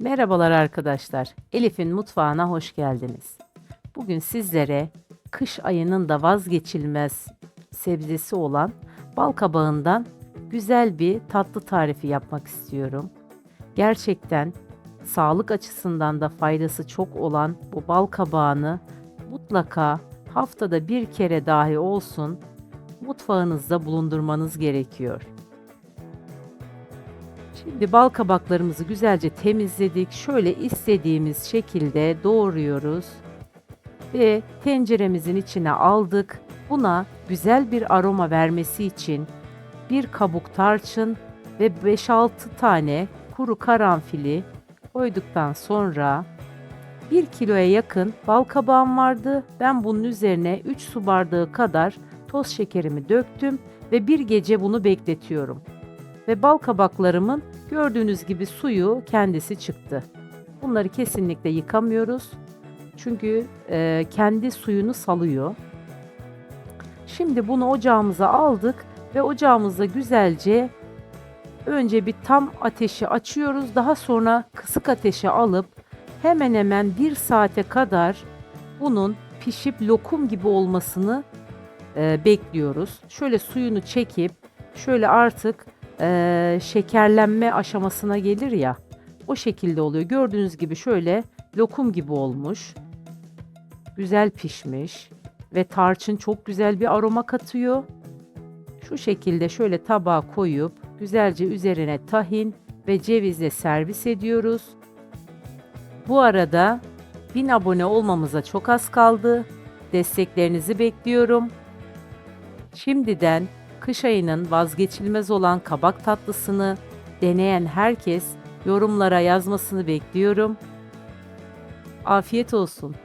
Merhabalar arkadaşlar. Elif'in mutfağına hoş geldiniz. Bugün sizlere kış ayının da vazgeçilmez sebzesi olan bal kabağından güzel bir tatlı tarifi yapmak istiyorum. Gerçekten sağlık açısından da faydası çok olan bu bal kabağını mutlaka haftada bir kere dahi olsun mutfağınızda bulundurmanız gerekiyor. Şimdi bal kabaklarımızı güzelce temizledik. Şöyle istediğimiz şekilde doğruyoruz. Ve tenceremizin içine aldık. Buna güzel bir aroma vermesi için bir kabuk tarçın ve 5-6 tane kuru karanfili koyduktan sonra 1 kiloya yakın bal kabağım vardı. Ben bunun üzerine 3 su bardağı kadar toz şekerimi döktüm ve bir gece bunu bekletiyorum ve bal kabaklarımın gördüğünüz gibi suyu kendisi çıktı. Bunları kesinlikle yıkamıyoruz. Çünkü e, kendi suyunu salıyor. Şimdi bunu ocağımıza aldık ve ocağımızda güzelce önce bir tam ateşi açıyoruz. Daha sonra kısık ateşe alıp hemen hemen bir saate kadar bunun pişip lokum gibi olmasını e, bekliyoruz. Şöyle suyunu çekip şöyle artık e, şekerlenme aşamasına gelir ya o şekilde oluyor. Gördüğünüz gibi şöyle lokum gibi olmuş. Güzel pişmiş ve tarçın çok güzel bir aroma katıyor. Şu şekilde şöyle tabağa koyup güzelce üzerine tahin ve cevizle servis ediyoruz. Bu arada 1000 abone olmamıza çok az kaldı. Desteklerinizi bekliyorum. Şimdiden kış ayının vazgeçilmez olan kabak tatlısını deneyen herkes yorumlara yazmasını bekliyorum. Afiyet olsun.